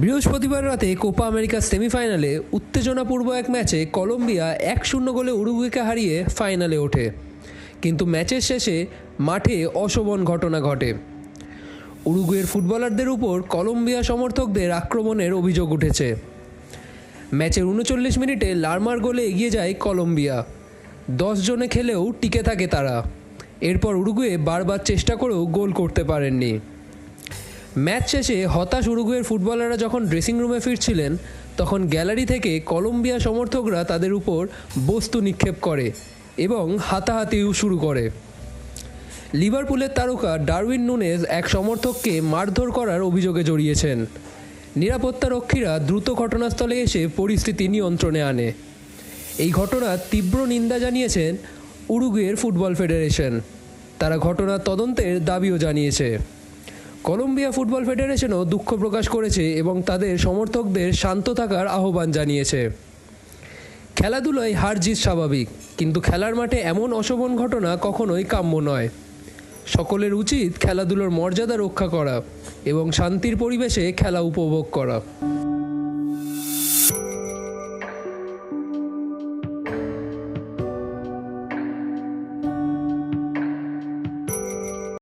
বৃহস্পতিবার রাতে কোপা আমেরিকার সেমিফাইনালে উত্তেজনাপূর্ব এক ম্যাচে কলম্বিয়া এক শূন্য গোলে উরুগুয়েকে হারিয়ে ফাইনালে ওঠে। কিন্তু ম্যাচের শেষে মাঠে অশোভন ঘটনা ঘটে। উরুগুয়ের ফুটবলারদের উপর কলম্বিয়া সমর্থকদের আক্রমণের অভিযোগ উঠেছে। ম্যাচের উনচল্লিশ মিনিটে লারমার গোলে এগিয়ে যায় কলম্বিয়া। দশ জনে খেলেও টিকে থাকে তারা। এরপর উরুগুয়ে বারবার চেষ্টা করেও গোল করতে পারেননি। ম্যাচ শেষে হতাশ উরুগুয়ের ফুটবলাররা যখন ড্রেসিং রুমে ফিরছিলেন, তখন গ্যালারি থেকে কলম্বিয়া সমর্থকরা তাদের উপর বস্তু নিক্ষেপ করে এবং হাতাহাতিও শুরু করে। লিভারপুলের তারকা ডারউইন নুনেজ এক সমর্থককে মারধর করার অভিযোগে জড়িয়েছেন। নিরাপত্তা রক্ষীরা দ্রুত ঘটনাস্থলে এসে পরিস্থিতি নিয়ন্ত্রণে আনে। এই ঘটনার তীব্র নিন্দা জানিয়েছেন উরুগুয়ের ফুটবল ফেডারেশন। তারা ঘটনার তদন্তের দাবিও জানিয়েছে। কলম্বিয়া ফুটবল ফেডারেশনও দুঃখ প্রকাশ করেছে এবং তাদের সমর্থকদের শান্ত থাকার আহ্বান জানিয়েছে। খেলাধুলায় হার জিত স্বাভাবিক, কিন্তু খেলার মাঠে এমন অশোভন ঘটনা কখনোই কাম্য নয়। সকলের উচিত খেলাধুলোর মর্যাদা রক্ষা করা এবং শান্তির পরিবেশে খেলা উপভোগ করা।